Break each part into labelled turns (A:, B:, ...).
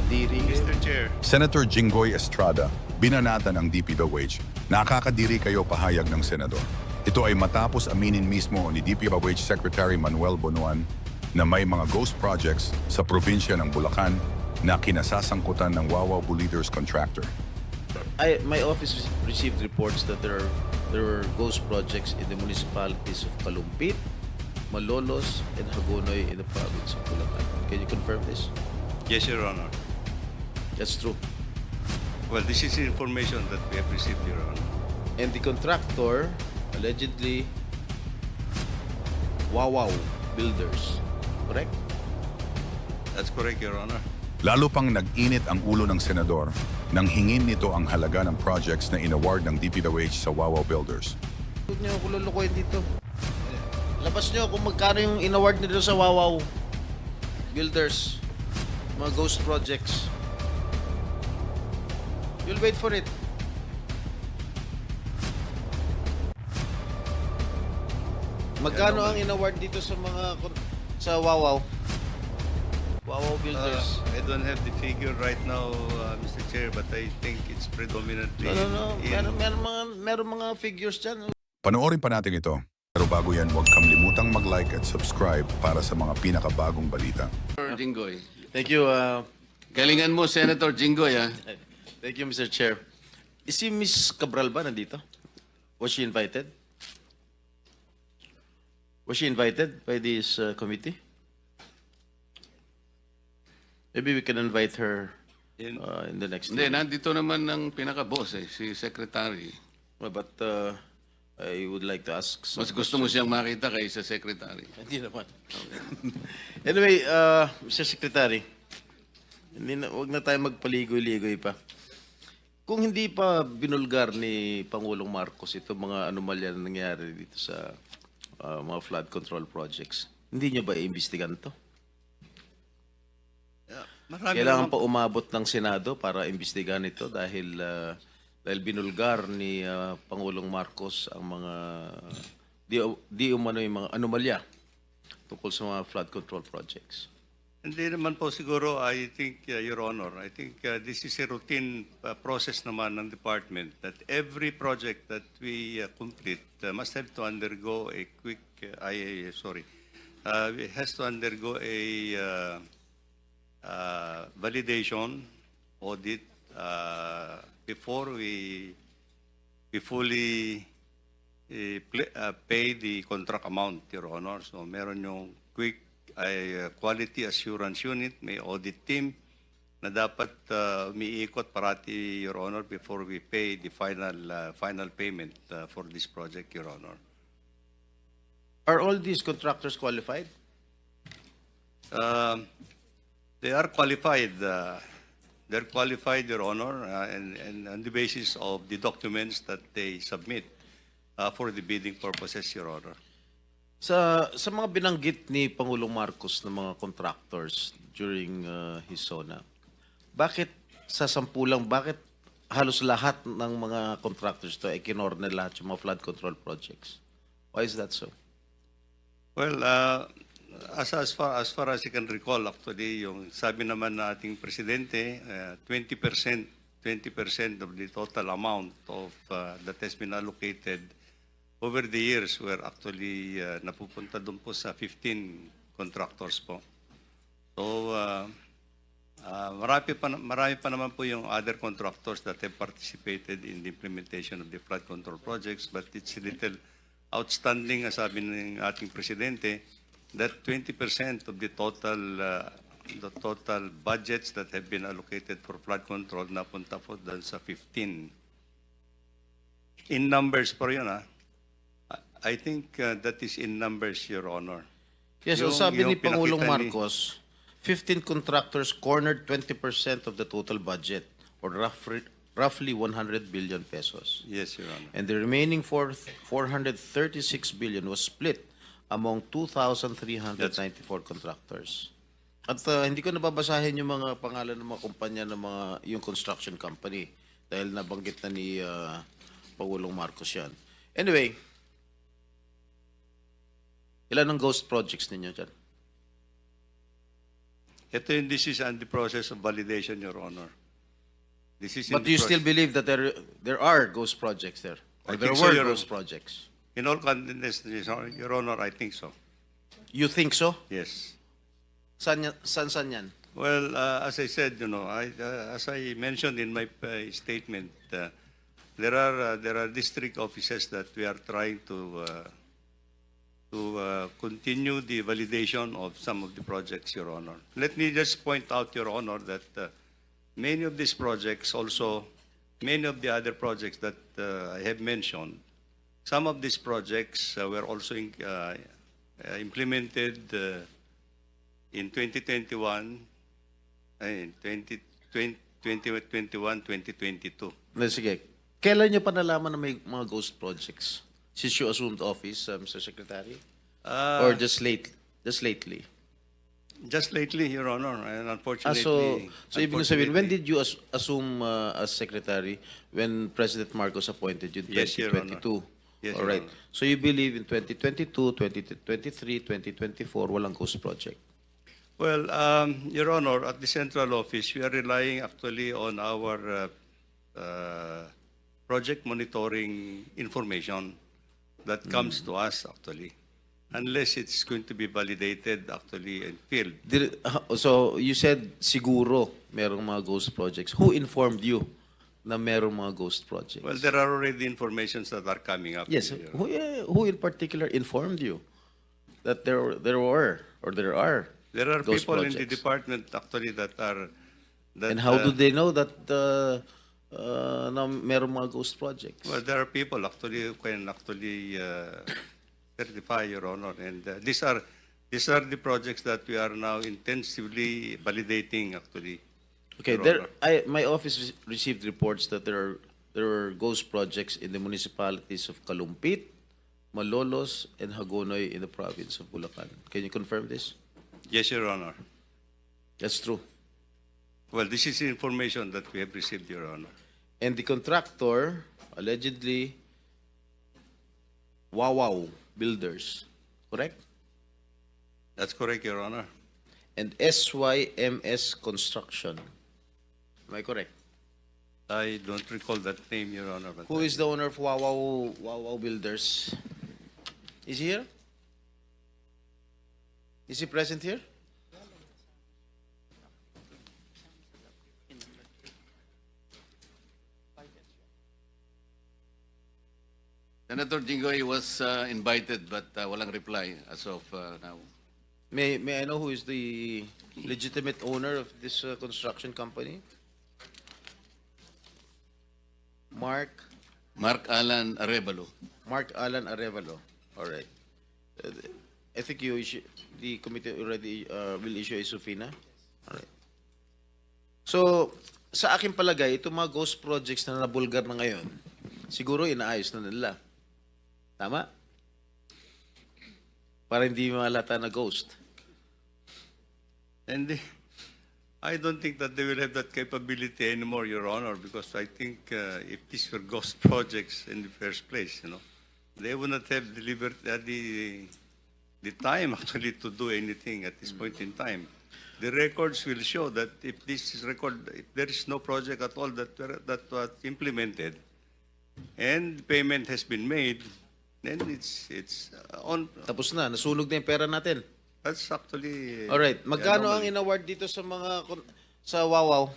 A: Nakakadiri.
B: Mr. Chair,
C: Senator Jinggoy Estrada, binanatan ng DPWH. Nakakadiri kayo pahayag ng senador. Ito ay matapos aminin mismo ni DPWH Secretary Manuel Bonuan na may mga ghost projects sa probinsya ng Bulacan na kinasasangkutan ng Wawaw Leaders Contractor.
A: I, my office received reports that there are there were ghost projects in the municipalities of Kalumpit, Malolos, and Hagonoy in the province of Bulacan. Can you confirm this?
B: yes, Your Honor.
A: That's true.
B: Well, this is information that we have received, Your Honor.
A: And the contractor allegedly Wawaw Builders. Correct?
B: That's correct, Your Honor.
C: Lalo pang nag-init ang ulo ng senador nang hingin nito ang halaga ng projects na inaward ng DPWH sa Wawaw Builders.
A: Huwag niyo ako lulukoy dito. Labas niyo kung magkano yung in-award nila sa Wawaw Builders. Mga ghost projects. You'll wait for it. Magkano ang in-award dito sa mga sa Wawaw? Wawaw
B: Uh,
A: Builders.
B: I don't have the figure right now, uh, Mr. Chair, but I think it's predominantly
A: no, no, no.
B: in-
A: Meron, meron, mga, meron mga figures dyan.
C: Panoorin pa natin ito. Pero bago yan, huwag kamlimutang mag-like at subscribe para sa mga pinakabagong balita.
D: Senator Jinggoy.
A: Thank you, uh,
D: Galingan mo, Senator Jinggoy, ha?
A: Thank you, Mr. Chair. Is si Miss Cabral ba nandito? Was she invited? Was she invited by this uh, committee? Maybe we can invite her
B: in-
A: uh, in the next
D: Hindi, nandito naman ng pinaka-boss, eh, si Secretary.
A: Well, But uh, I would like to ask some
D: Mas gusto mo siyang makita kaysa Secretary.
A: Hindi naman. anyway, uh, Mr. Secretary, hindi na, wag na tayo magpaligoy-ligoy pa. Kung hindi pa binulgar ni Pangulong Marcos ito mga anomalya na nangyari dito sa uh, mga flood control projects, hindi niya ba iimbestigan to?
B: Marami
A: Kailangan
B: naman-
A: pa umabot ng Senado para imbestigahan ito dahil uh, dahil binulgar ni uh, Pangulong Marcos ang mga di, di umano yung mga anomalya tungkol sa mga flood control projects.
B: Hindi naman po siguro, I think, uh, Your Honor, I think uh, this is a routine uh, process naman ng department that every project that we uh, complete uh, must have to undergo a quick, uh, I, sorry, uh, it has to undergo a uh, uh, validation audit uh, before we, we fully pl- uh, pay the contract amount, Your Honor. So meron yung quick ay, uh, quality assurance unit, may audit team na dapat uh, umiikot parati, Your Honor, before we pay the final uh, final payment uh, for this project, Your Honor.
A: Are all these contractors qualified?
B: Um, they are qualified. Uh, they're qualified, Your Honor, uh, and, and on the basis of the documents that they submit uh, for the bidding purposes, Your Honor.
A: Sa sa mga binanggit ni Pangulong Marcos ng mga contractors during uh, his SONA, bakit sa sampu lang, bakit halos lahat ng mga contractors to ay kinorner lahat yung mga flood control projects? Why is that so?
B: Well, uh, as, as, far, as far as I can recall, actually, yung sabi naman na ating presidente, uh, 20%, 20% of the total amount of uh, that has been allocated over the years were actually uh, napupunta doon po sa 15 contractors po. So, uh, uh, marami, pa, marami pa naman po yung other contractors that have participated in the implementation of the flood control projects, but it's a little outstanding, as sabi ng ating presidente, that 20% of the total uh, the total budgets that have been allocated for flood control napunta po doon sa 15. In numbers po yun, ah. I- think uh, that is in numbers, Your Honor.
A: Yes, so
B: Yung-
A: sabi ni
B: yung
A: Pangulong
B: ni-
A: Marcos, 15 contractors cornered 20% of the total budget or roughly, roughly 100 billion pesos.
B: Yes, Your Honor.
A: And the remaining four, 436 billion was split among 2,394 contractors. At uh, hindi ko nababasahin yung mga pangalan ng mga kumpanya ng mga yung construction company dahil nabanggit na ni uh, Pangulong Marcos yan. Anyway, ilan ang ghost projects ninyo dyan?
B: Ito yung this is on the process of validation, Your Honor. This is in
A: But do
B: the
A: you still
B: proce-
A: believe that there there are ghost projects there? Or
B: I
A: there
B: think so,
A: were
B: Your
A: ghost
B: Honor.
A: projects?
B: In all candidness, Your Honor, I think so.
A: You think so?
B: Yes.
A: San, yan- san, san yan?
B: Well, uh, as I said, you know, I, uh, as I mentioned in my uh, statement, uh, there are uh, there are district offices that we are trying to uh, to uh, continue the validation of some of the projects, Your Honor. Let me just point out, Your Honor, that uh, many of these projects also, many of the other projects that uh, I have mentioned, some of these projects uh, were also in, uh, uh, implemented uh, in 2021, ay, 20, 20, 2021, 2022.
A: Na, Sige. Kailan nyo pa nalaman na may mga ghost projects? Since you assumed office, uh, Mr. Secretary?
B: Uh,
A: Or just late, just lately?
B: just lately, Your Honor, and
A: Ah,
B: unfortunately.
A: so, so ibig sabihin, when did you as- assume uh, as secretary when President Marcos appointed you in
B: Yes, Your Honor.
A: 2022?
B: Yes,
A: All
B: Your
A: right.
B: Honor.
A: So you believe in 2022, 2023, 2024, walang ghost project?
B: Well, um, Your Honor, at the central office, we are relying actually on our uh, uh, project monitoring information that comes to us actually, unless it's going to be validated actually in field.
A: Did, uh, so you said siguro merong mga ghost projects. Who informed you na merong mga ghost projects?
B: Well, there are already informations that are coming up.
A: yes, who, eh, who in particular informed you that there there were or there are
B: There are
A: ghost
B: people in the
A: projects?
B: department actually that are. That,
A: And how
B: uh,
A: do they know that uh, uh, na merong mga ghost projects?
B: Well, there are people actually who can actually uh, certify, Your Honor, and uh, these are these are the projects that we are now intensively validating actually.
A: Okay,
B: Your
A: there
B: Honor.
A: I my office re- received reports that there are there are ghost projects in the municipalities of Kalumpit, Malolos, and Hagonoy in the province of Bulacan. Can you confirm this?
B: Yes, Your Honor.
A: That's true.
B: Well, this is information that we have received, Your Honor.
A: And the contractor allegedly Wawaw Builders, correct?
B: That's correct, Your Honor.
A: And SYMS Construction. Am I correct?
B: I don't recall that name, Your Honor. But
A: Who is the owner of Wawaw Wawaw Builders? Is he here? Is he present here?
D: Senator Jinggoy was uh, invited but uh, walang reply as of uh, now.
A: May may I know who is the legitimate owner of this uh, construction company? Mark
D: Mark Alan Arevalo.
A: Mark Alan Arevalo. All right. Uh, I think you issue, the committee already uh, will issue a subpoena. All right. So, sa akin palagay, itong mga ghost projects na nabulgar na ngayon, siguro inaayos na nila. Tama? Para hindi malata na ghost.
B: And I don't think that they will have that capability anymore, Your Honor, because I think uh, if these were ghost projects in the first place, you know, they would not have delivered uh, the the time actually to do anything at this point in time. The records will show that if this is record, if there is no project at all that were- that was implemented, and payment has been made, then it's it's uh, on.
A: Tapos na, nasunog na yung pera natin.
B: That's actually.
A: All right. Magkano ang in-award dito sa mga kon- sa Wawaw?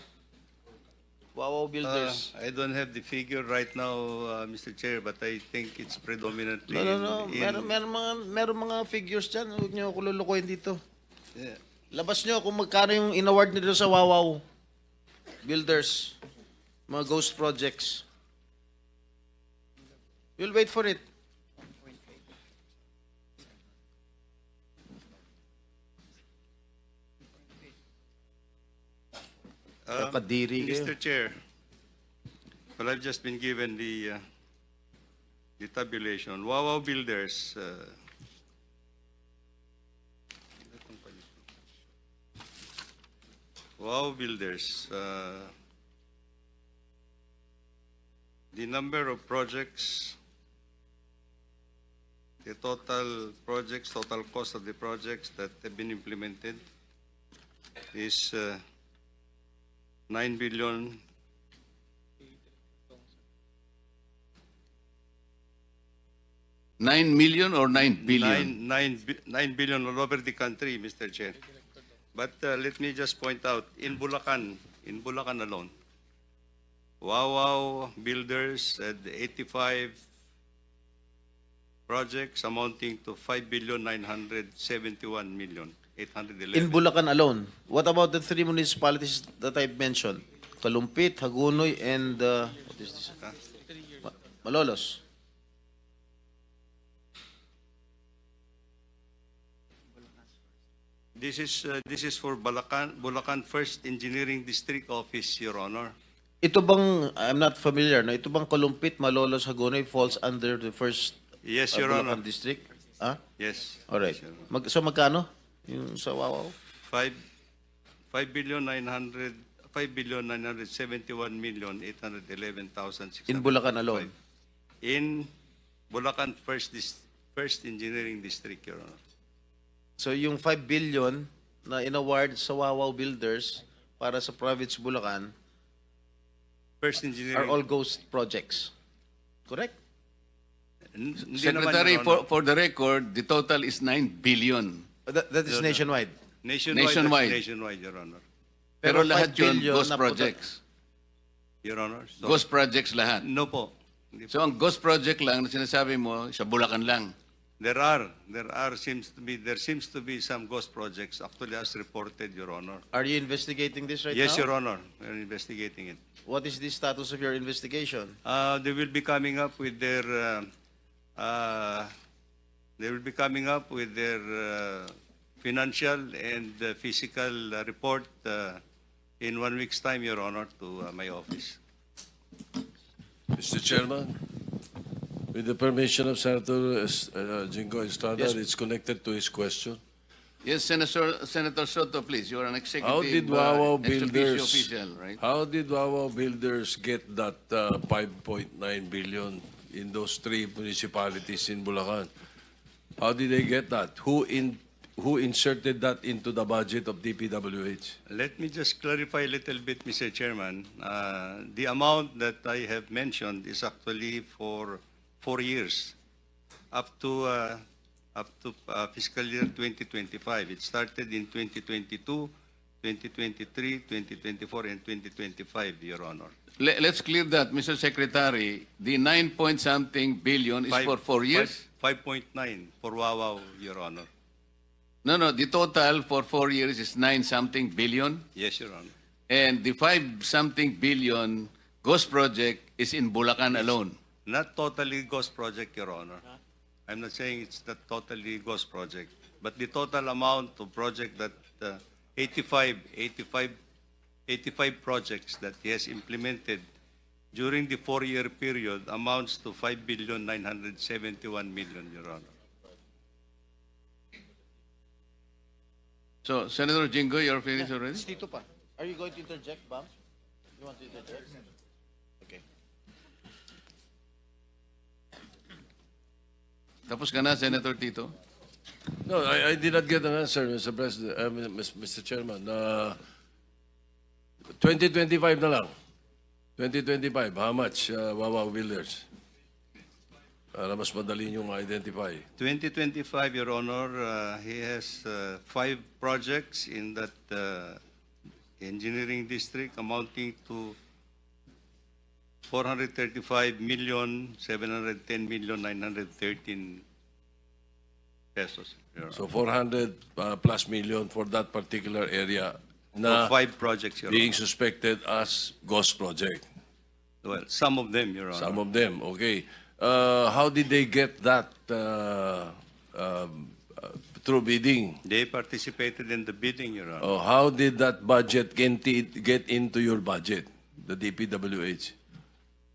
A: Wawaw
B: Uh,
A: Builders.
B: I don't have the figure right now, uh, Mr. Chair, but I think it's predominantly
A: no, no, no.
B: in,
A: Meron, meron mga meron mga figures diyan. Huwag niyo ako lulukuhin dito.
B: Yeah.
A: Labas niyo kung magkano yung in-award nito sa Wawaw Builders. Mga ghost projects. We'll wait for it.
B: Um,
A: kayo.
B: Mr. Chair, well, I've just been given the, uh, the tabulation. Wawaw Builders, uh, Wow Builders, uh, the number of projects, the total projects, total cost of the projects that have been implemented, is uh, 9 billion.
D: Nine million or nine billion?
B: Nine, nine, bi- nine billion all over the country, Mr. Chair. But uh, let me just point out, in Bulacan, in Bulacan alone, Wow Builders had 85 projects amounting to 5 billion 971 million 811.
A: In Bulacan alone, what about the three municipalities that I mentioned? Kalumpit, Hagunoy, and uh, what is this? Ma- Malolos.
B: This is uh, this is for Bulacan Bulacan First Engineering District Office, Your Honor.
A: Ito bang, I'm not familiar, no? ito bang Kalumpit, Malolos, Hagunoy falls under the first
B: Yes,
A: uh,
B: Your
A: Bulacan
B: Honor.
A: district? Ah?
B: Yes.
A: Alright.
B: Yes, Your Honor.
A: Mag, so magkano? Yung sa Wawaw?
B: Five, five billion nine hundred, five billion nine hundred seventy-one million eight hundred eleven thousand six
A: In
B: hundred.
A: Bulacan alone?
B: In Bulacan First Dis, First Engineering District, Your Honor.
A: So yung 5 billion na inaward sa Wawaw Builders para sa province Bulacan
B: First
A: are
B: Engineering.
A: all ghost projects. Correct?
B: N- hindi naman,
D: Secretary,
B: Your
D: for,
B: Honor.
D: for the record, the total is nine billion.
A: That, that is nationwide.
B: Nationwide. that's
D: Nationwide.
B: Nationwide, Your Honor.
D: Pero,
A: Pero
D: lahat
A: 5
D: yun,
A: billion
D: ghost
A: na
D: projects.
B: Your Honor. So,
D: Ghost projects lahat.
B: No po. Hindi po.
D: So ang ghost project lang na sinasabi mo, sa Bulacan lang.
B: There are, there are, seems to be, there seems to be some ghost projects actually as reported, Your Honor.
A: Are you investigating this right
B: Yes,
A: now?
B: Your Honor. We're investigating it.
A: What is the status of your investigation?
B: Uh, they will be coming up with their, uh, uh, they will be coming up with their uh, financial and uh, physical uh, report uh, in one week's time, Your Honor, to uh, my office.
E: Mr. Chairman, with the permission of Senator uh, Jingo Estrada,
A: Yes.
E: it's connected to his question.
D: Yes, Senator, Senator Soto, please. You are an executive
E: How did
D: uh,
E: Wawa
D: ex officio
E: Builders,
D: official, right?
E: how did Wawa Builders get that uh, 5.9 billion in those three municipalities in Bulacan? How did they get that? Who in, who inserted that into the budget of DPWH?
B: Let me just clarify a little bit, Mr. Chairman. Uh, The amount that I have mentioned is actually for four years, up to, uh, up to uh, fiscal year 2025. It started in 2022, 2023, 2024, and 2025, Your Honor.
D: Le- let's clear that, Mr. Secretary. The nine point something billion is
B: Five-
D: for four years?
B: five- 5.9 for Wawaw, Your Honor.
D: No, no, the total for four years is nine something billion.
B: Yes, Your Honor.
D: And the five something billion ghost project is in Bulacan alone.
B: Not totally ghost project, Your Honor. I'm not saying it's not totally ghost project, but the total amount of project that, uh, 85, 85, 85 projects that he has implemented during the four-year period amounts to 5 billion 971 million, Your Honor.
D: So, Senator Jingo, you're finished already?
A: Tito pa. Are you going to interject, Bam? You want to interject? Okay.
D: Tapos ka na, Senator Tito?
E: No, I, I did not get an answer, Mr. President, uh, Mr. Chairman. Uh, 2025 na lang. 2025, how much, uh, Wawa Builders? Para mas madali niyong ma-identify.
B: 2025, Your Honor, uh, he has uh, five projects in that uh, engineering district amounting to 435 million, 710 million, 913 pesos. Your Honor.
E: So 400 uh, plus million for that particular area na
B: For five projects, Your
E: being
B: Honor.
E: suspected as ghost project.
B: Well, some of them, Your Honor.
E: Some of them, okay. Uh, how did they get that uh, um, uh, through bidding?
B: They participated in the bidding, Your Honor.
E: Oh, how did that budget get get into your budget, the DPWH?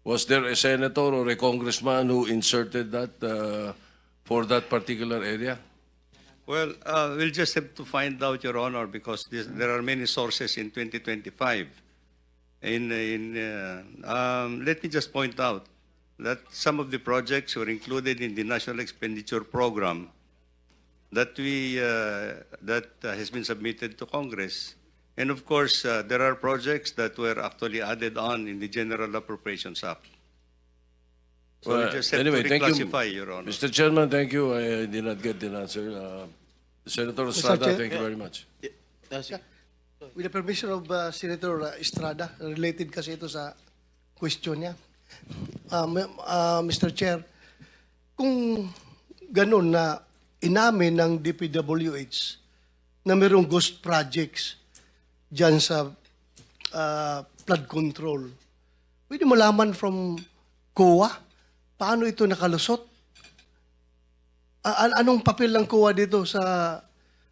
E: Was there a senator or a congressman who inserted that uh, for that particular area?
B: Well, uh, we'll just have to find out, Your Honor, because this, there are many sources in 2025. In, in, uh, um, let me just point out that some of the projects were included in the National Expenditure Program that we uh, that uh, has been submitted to Congress. And of course, uh, there are projects that were actually added on in the General Appropriations Act. So we just have
E: anyway,
B: to
E: thank you,
B: reclassify, Your Honor.
E: Mr. Chairman, thank you. I did not get the answer. Uh, Senator Estrada,
F: Chair-
E: thank you very much.
F: With the permission of uh, Senator uh, Estrada, related kasi ito sa question niya. Um, uh, Mr. Chair, kung ganun na inamin ng DPWH na mayroong ghost projects dyan sa uh, flood control, pwede malaman from COA paano ito nakalusot? A- anong papel ng COA dito sa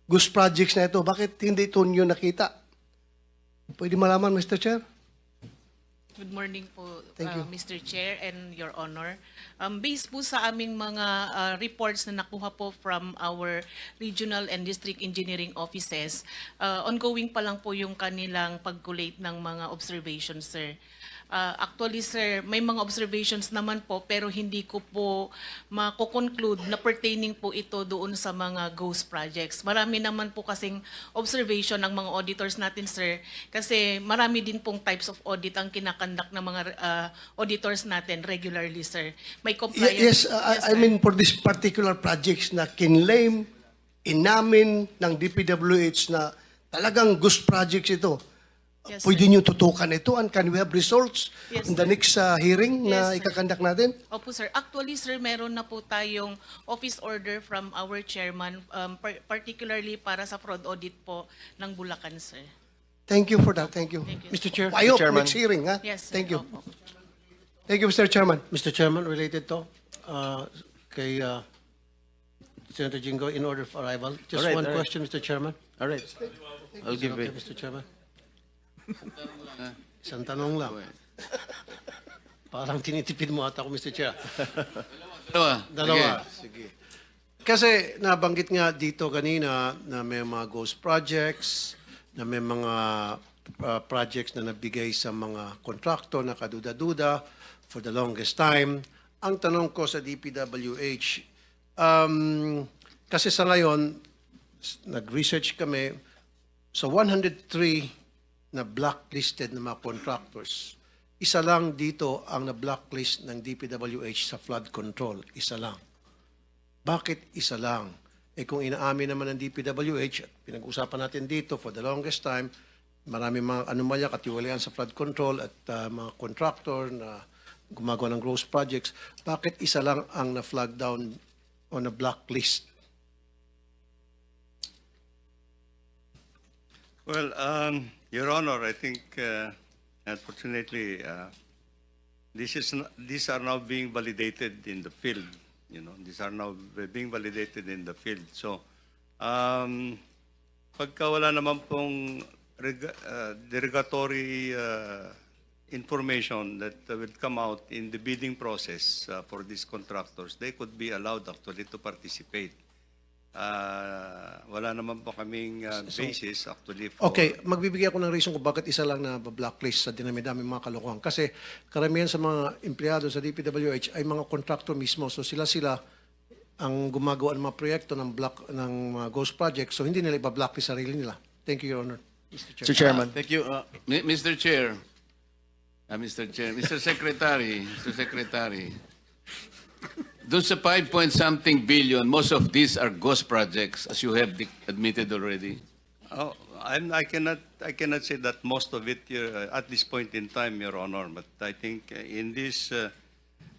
F: ghost projects na ito? Bakit hindi ito nyo nakita? Pwede malaman, Mr. Chair?
G: Good morning po,
F: Thank
G: uh,
F: you.
G: Mr. Chair and Your Honor. Um, based po sa aming mga uh, reports na nakuha po from our regional and district engineering offices, uh, ongoing pa lang po yung kanilang pag-collate ng mga observations, sir. Uh, actually, sir, may mga observations naman po pero hindi ko po mako-conclude na pertaining po ito doon sa mga ghost projects. Marami naman po kasing observation ng mga auditors natin, sir, kasi marami din pong types of audit ang kinakandak ng mga uh, auditors natin regularly, sir. May compliance.
F: Yes, uh, I- I
G: sir.
F: mean for this particular projects na kinlaim, inamin ng DPWH na talagang ghost projects ito.
G: Yes,
F: Pwede
G: sir.
F: nyo tutukan ito and can we have results
G: Yes,
F: in the
G: sir.
F: next uh, hearing na
G: Yes, sir.
F: ikakandak natin?
G: Opo, sir. Actually, sir, meron na po tayong office order from our chairman, um, par- particularly para sa fraud audit po ng Bulacan, sir.
F: Thank you for that. Thank you.
G: Thank you.
H: Mr. Chair,
F: I hope
H: Mr. Chairman.
F: next hearing, ha?
G: Yes, sir.
F: Thank you.
G: Opo.
F: Thank you, Mr. Chairman.
H: Mr. Chairman, related to uh, kay uh, Senator Jingo in order of arrival. Just
A: All right,
H: one
A: all right.
H: question, Mr. Chairman.
A: All right. I'll give
H: okay,
A: it.
H: Mr. Chairman? Isang tanong lang. Parang tinitipid mo ata ako, Mr. Chair.
D: Dalawa.
H: Dalawa.
D: Sige.
H: Kasi nabanggit nga dito kanina na may mga ghost projects, na may mga uh, projects na nabigay sa mga kontraktor na kaduda-duda for the longest time. Ang tanong ko sa DPWH, um, kasi sa ngayon, nag-research kami, sa 103 na blacklisted na mga contractors, isa lang dito ang na-blacklist ng DPWH sa flood control. Isa lang. Bakit isa lang? Eh kung inaamin naman ng DPWH, at pinag-usapan natin dito for the longest time, marami mga anomalya, katiwalayan sa flood control at uh, mga contractor na gumagawa ng gross projects, bakit isa lang ang na-flag down on a blacklist?
B: Well, um, Your Honor, I think, uh, unfortunately, uh, this is these are now being validated in the field. You know, these are now being validated in the field. So, um, pagka wala naman pong reg- uh, derogatory uh, information that uh, will come out in the bidding process uh, for these contractors, they could be allowed actually to participate. Uh, wala naman po kaming uh, basis actually for...
H: Okay, magbibigay ako ng reason kung bakit isa lang na blacklist sa dinami-dami mga kalokohan. Kasi karamihan sa mga empleyado sa DPWH ay mga contractor mismo. So sila-sila ang gumagawa ng mga proyekto ng black ng mga ghost project. So hindi nila iba-blacklist sarili nila. Thank you, Your Honor. Mr. Chair.
A: Mr. Chairman. Thank you. Uh,
D: Mr. Chair, Ah, Mr. Chair, Mr. Secretary, Mr. Secretary, doon sa 5 point something billion, most of these are ghost projects, as you have admitted already.
B: Oh, I'm, I cannot, I cannot say that most of it uh, at this point in time, Your Honor, but I think uh, in this, uh,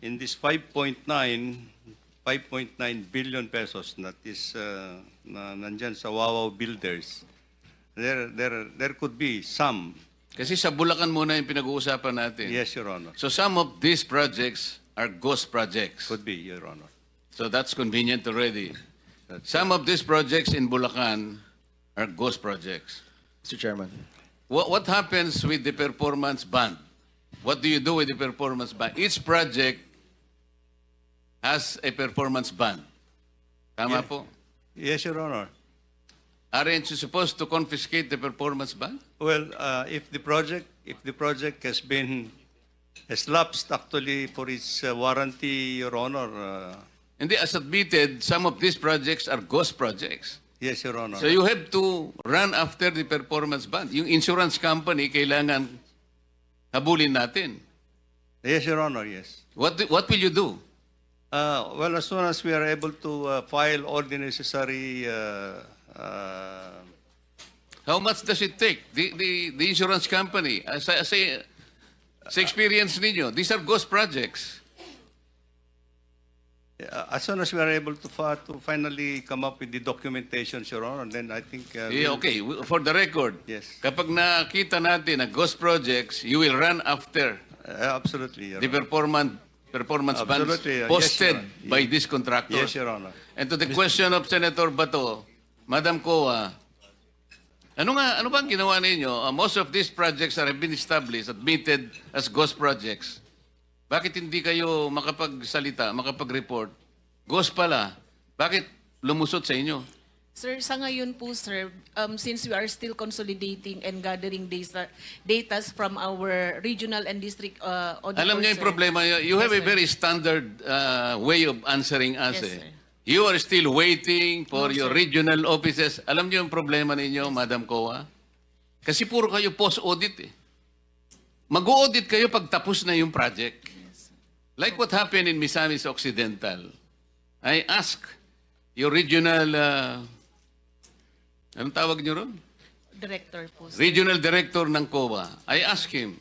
B: in this 5.9, 5.9 billion pesos that is uh, na nandyan sa Wawaw Builders, there, there, there could be some,
D: Kasi sa Bulacan muna yung pinag-uusapan natin.
B: yes, Your Honor,
D: So some of these projects are ghost projects.
B: could be, Your Honor.
D: So that's convenient already. Some of these projects in Bulacan are ghost projects.
A: Mr. Chairman.
D: What, what happens with the performance band? What do you do with the performance band? Each project has a performance band. Tama po?
B: Yes, Your Honor.
D: Aren't you supposed to confiscate the performance band?
B: Well, uh, if the project, if the project has been, has lapsed actually for its uh, warranty, Your Honor, uh,
D: Hindi, as admitted, some of these projects are ghost projects.
B: Yes, Your Honor.
D: So you have to run after the performance bond. Yung insurance company, kailangan habulin natin.
B: yes, Your Honor, yes.
D: What, do- what will you do?
B: Uh, well, as soon as we are able to uh, file all the necessary uh, uh,
D: How much does it take? The, the, the insurance company, as I say, sa experience ninyo, these are ghost projects.
B: Uh, as soon as we are able to, fa- to finally come up with the documentation, Your Honor, then I think. Uh,
D: Eh,
B: we'll-
D: okay, w- for the record,
B: Yes.
D: kapag nakita natin na ghost projects, you will run after
B: Uh, absolutely, Your
D: the
B: Honor.
D: performance performance bonds
B: Absolutely, uh, yes,
D: posted
B: Your Honor.
D: by this contractor.
B: Yes, Your Honor.
D: And to the question of Senator Bato, Madam Koa, ano nga, ano bang ginawa ninyo? Uh, most of these projects are have been established, admitted as ghost projects. Bakit hindi kayo makapagsalita, makapag-report? Ghost pala. Bakit lumusot sa inyo?
G: Sir, sa ngayon po, sir, um, since we are still consolidating and gathering data, datas from our regional and district uh, auditors,
D: Alam niyo yung
G: sir.
D: problema, you have a very standard uh, way of answering us.
G: Yes,
D: eh.
G: sir.
D: You are still waiting for your regional offices. Alam niyo yung problema ninyo, Madam Koa? Kasi puro kayo post-audit eh. Mag-audit kayo pag tapos na yung project. Like what happened in Misamis Occidental. I ask your regional, uh, anong tawag niyo ron?
G: Director po,
D: regional director ng COA, I asked him,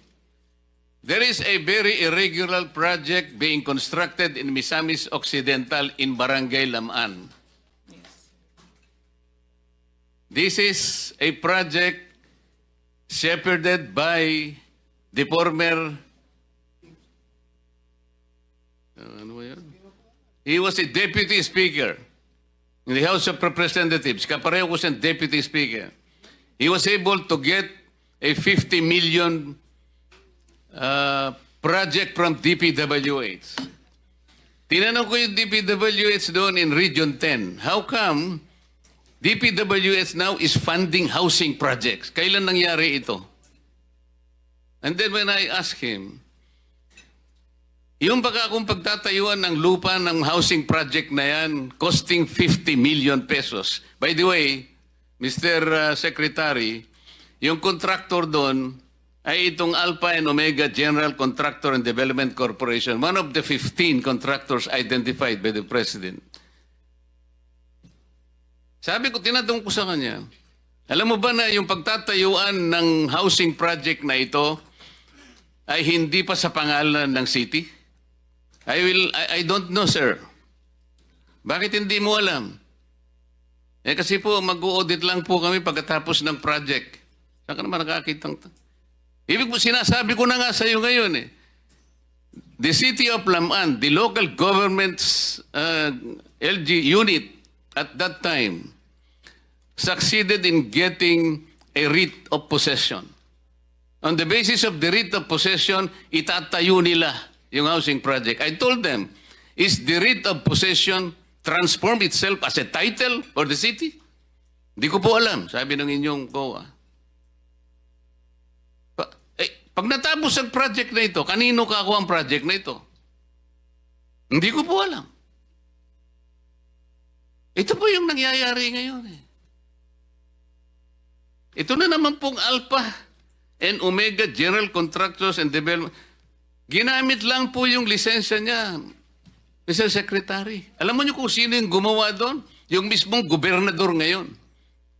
D: there is a very irregular project being constructed in Misamis Occidental in Barangay Laman. This is a project shepherded by the former Uh, ano? He was a deputy speaker in the House of Representatives. Kapareho ko siyang deputy speaker. He was able to get a 50 million uh, project from DPWH. Tinanong ko yung DPWH doon in Region 10. How come DPWH now is funding housing projects? Kailan nangyari ito? And then when I asked him, yung baka kung pagtatayuan ng lupa ng housing project na yan, costing 50 million pesos. By the way, Mr. uh, Secretary, yung contractor doon ay itong Alpha and Omega General Contractor and Development Corporation, one of the 15 contractors identified by the President. Sabi ko, tinatong ko sa kanya, alam mo ba na yung pagtatayuan ng housing project na ito ay hindi pa sa pangalan ng city? I will, I, I don't know, sir. Bakit hindi mo alam? Eh kasi po, mag-audit lang po kami pagkatapos ng project. Saan ka naman nakakitang... Ibig po, sinasabi ko na nga sa iyo ngayon eh. The city of Laman, the local government's uh, LG unit at that time succeeded in getting a writ of possession. On the basis of the writ of possession, itatayo nila yung housing project. I told them, is the writ of possession transform itself as a title for the city? Hindi ko po alam, sabi ng inyong COA. Pa, eh, pag natapos ang project na ito, kanino ka ako ang project na ito? Hindi ko po alam. Ito po yung nangyayari ngayon eh. Ito na naman pong Alpha and Omega General Contractors and Development. Ginamit lang po yung lisensya niya, Mr. Secretary. Alam mo niyo kung sino yung gumawa doon? Yung mismong gobernador ngayon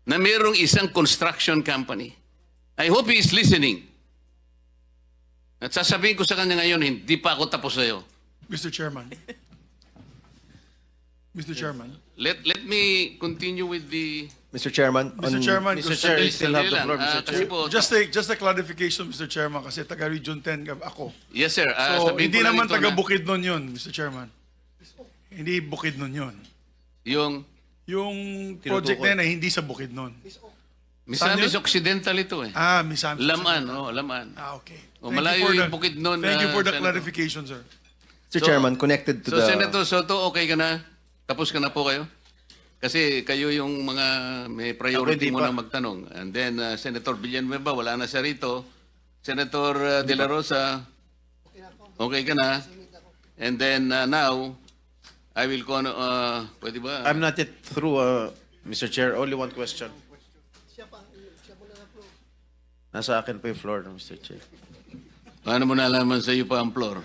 D: na mayroong isang construction company. I hope he is listening. At sasabihin ko sa kanya ngayon, hindi pa ako tapos sa'yo.
I: Mr. Chairman. Mr. Chairman.
D: Let, let me continue with the...
J: Mr. Chairman,
I: Mr.
J: on-
I: Chairman,
A: Mr. Chair, you still have the floor, Mr.
D: ah, kasi
A: Chair.
D: po,
I: just a, just a clarification, Mr. Chairman, kasi taga Region 10 ka- ako.
D: yes sir, ah,
I: So,
D: sabihin
I: hindi
D: ko lang
I: naman
D: ito
I: taga
D: na-
I: Bukidnon yun, Mr. Chairman. Hindi Bukidnon yun.
D: Yung
I: Yung project na ay hindi sa Bukidnon. Saan
D: Misamis
I: yun?
D: Occidental ito eh.
I: Ah, Misamis.
D: Laman, oh, laman.
I: Ah, okay.
D: O,
I: Thank
D: malayo
I: you for
D: yung
I: the-
D: Bukidnon,
I: Thank you
D: ah,
I: for the
D: Senator.
I: clarification, sir.
J: Mr.
D: So-
J: Chairman, connected to
D: So,
J: the...
D: Senator Soto, okay ka na? Tapos ka na po kayo? Kasi kayo yung mga may priority
A: Ako, hindi
D: mo
A: pa.
D: na magtanong. And then, uh, Senator Villanueva, wala na siya rito. Senator uh, De La Rosa, okay ka na? And then, uh, now, I will, con- uh, pwede ba?
A: I'm not yet through, uh, Mr. Chair, only one question. Nasa akin pa yung floor, Mr. Chair.
D: Paano mo nalaman sa iyo pa ang floor?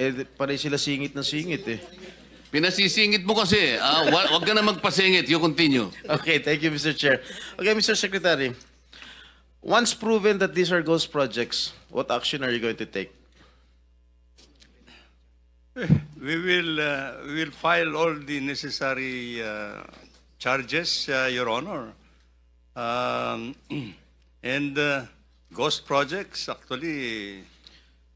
A: Eh, panay sila singit na singit eh.
D: Pinasisingit mo kasi. Ah, wa- wag ka na magpasingit. You continue.
A: Okay, thank you, Mr. Chair. Okay, Mr. Secretary. Once proven that these are ghost projects, what action are you going to take?
B: We will, uh, we will file all the necessary uh, charges, uh, Your Honor. Um, and uh, ghost projects, actually,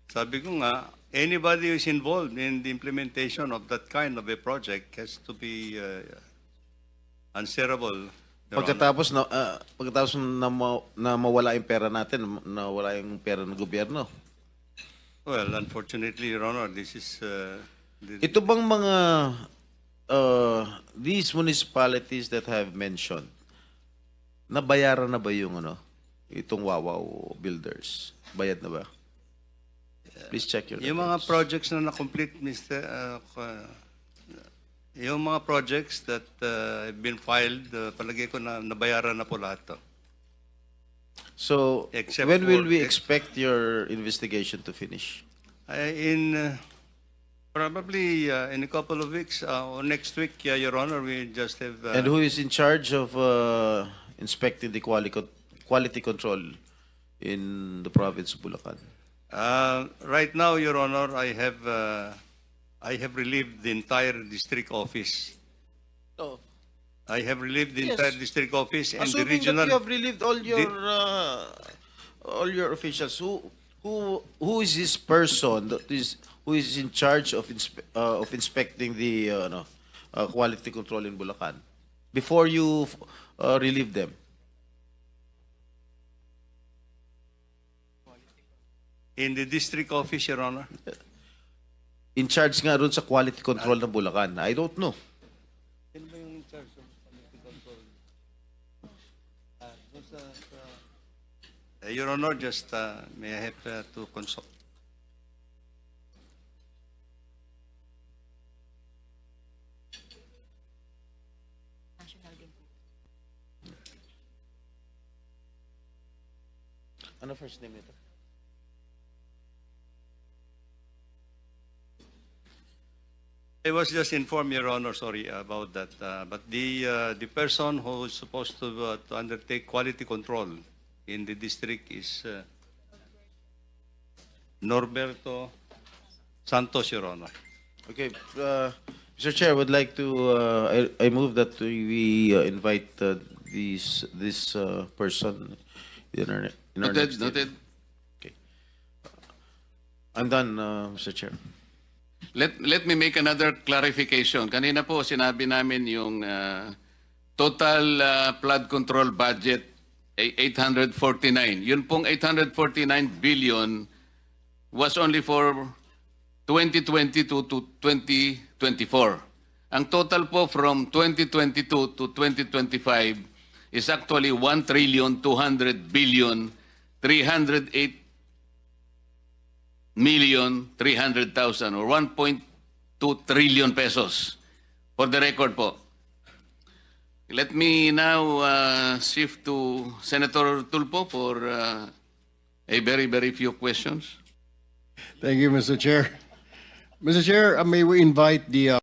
B: sabi ko nga, anybody who is involved in the implementation of that kind of a project has to be uh, answerable. Your Honor.
A: Pagkatapos na ah, pagkatapos na, ma- na mawala yung pera natin, na wala yung pera ng gobyerno.
B: Well, unfortunately, Your Honor, this is... Uh, the-
A: Ito bang mga uh, these municipalities that have mentioned, nabayaran na ba yung ano, itong Wawaw builders? Bayad na ba? Please check your
B: Yung mga
A: records.
B: projects na na-complete, Mr. uh, uh, yung mga projects that uh, have been filed, uh, palagay ko na nabayaran na po lahat to.
A: So,
B: Except
A: when will
B: for-
A: we
B: ex-
A: expect your investigation to finish?
B: Uh, in uh, probably uh, in a couple of weeks uh, or next week, uh, Your Honor, we just have. Uh,
A: And who is in charge of uh, inspecting the quality quality control in the province of Bulacan?
B: uh, right now, Your Honor, I have uh, I have relieved the entire district office.
A: Oh.
B: I have relieved the
A: Yes.
B: entire district office and the
A: Assuming
B: regional.
A: that you have relieved all your uh, all your officials, who who who is this person that is who is in charge of inspe- uh, of inspecting the uh, ano, uh, quality control in Bulacan before you uh, relieve them?
B: In the district office, Your Honor.
A: In charge nga ron sa quality control ng Bulacan. I don't know.
B: Uh, Your Honor, just uh, may I have uh, to consult.
A: Ano first name nito?
B: I was just informed, Your Honor, sorry about that. Uh, but the uh, the person who is supposed to, uh, to undertake quality control in the district is uh, Norberto Santos, Your Honor.
A: Okay, uh, Mr. Chair, I would like to, uh, I, I move that we uh, invite uh, these, this uh, person in our, in our next
D: Noted,
A: hearing.
D: noted.
A: I'm done, uh, Mr. Chair.
D: Let, let me make another clarification. Kanina po sinabi namin yung uh, total uh, flood control budget ay 849. Yun pong 849 billion was only for 2022 to 2024. Ang total po from 2022 to 2025 is actually 1 trillion 200 billion 308 million 300,000 or 1.2 trillion pesos. For the record po. Let me now uh, shift to Senator Tulpo for uh, a very, very few questions.
J: Thank you, Mr. Chair. Mr. Chair, uh, may we invite the uh,